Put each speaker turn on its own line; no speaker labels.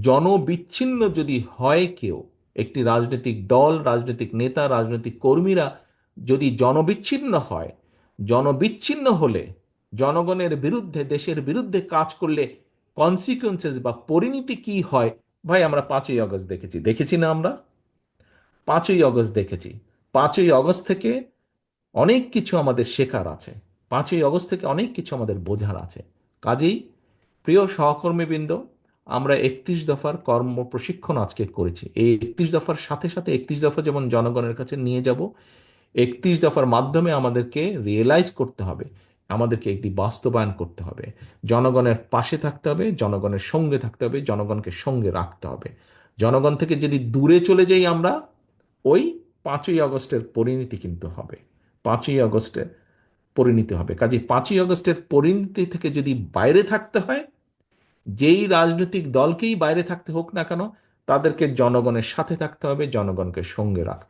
জনবিচ্ছিন্ন যদি হয় কেউ, একটি রাজনৈতিক দল, রাজনৈতিক নেতা, রাজনৈতিক কর্মীরা যদি জনবিচ্ছিন্ন হয়, জনবিচ্ছিন্ন হলে জনগণের বিরুদ্ধে, দেশের বিরুদ্ধে কাজ করলে কনসিকুয়েন্সেস বা পরিণতি কি হয়? ভাই, আমরা পাঁচই অগস্ট দেখেছি। দেখেছি না আমরা? পাঁচই আগস্ট দেখেছি। পাঁচই অগস্ট থেকে অনেক কিছু আমাদের শেখার আছে। পাঁচই অগস্ট থেকে অনেক কিছু আমাদের বোঝার আছে। কাজেই প্রিয় সহকর্মীবৃন্দ আমরা একত্রিশ দফার কর্ম প্রশিক্ষণ আজকে করেছি। এই একত্রিশ দফার সাথে সাথে একত্রিশ দফা যেমন জনগণের কাছে নিয়ে যাব, একত্রিশ দফার মাধ্যমে আমাদেরকে রিয়েলাইজ করতে হবে, আমাদেরকে একটি বাস্তবায়ন করতে হবে। জনগণের পাশে থাকতে হবে, জনগণের সঙ্গে থাকতে হবে, জনগণকে সঙ্গে রাখতে হবে। জনগণ থেকে যদি দূরে চলে যাই আমরা, ওই পাঁচই আগস্টের পরিণতি কিন্তু হবে। পাঁচই আগস্টের পরিণতি হবে। কাজে পাঁচই আগস্টের পরিণতি থেকে যদি বাইরে থাকতে হয় যেই রাজনৈতিক দলকেই বাইরে থাকতে হোক না কেন, তাদেরকে জনগণের সাথে থাকতে হবে, জনগণকে সঙ্গে রাখতে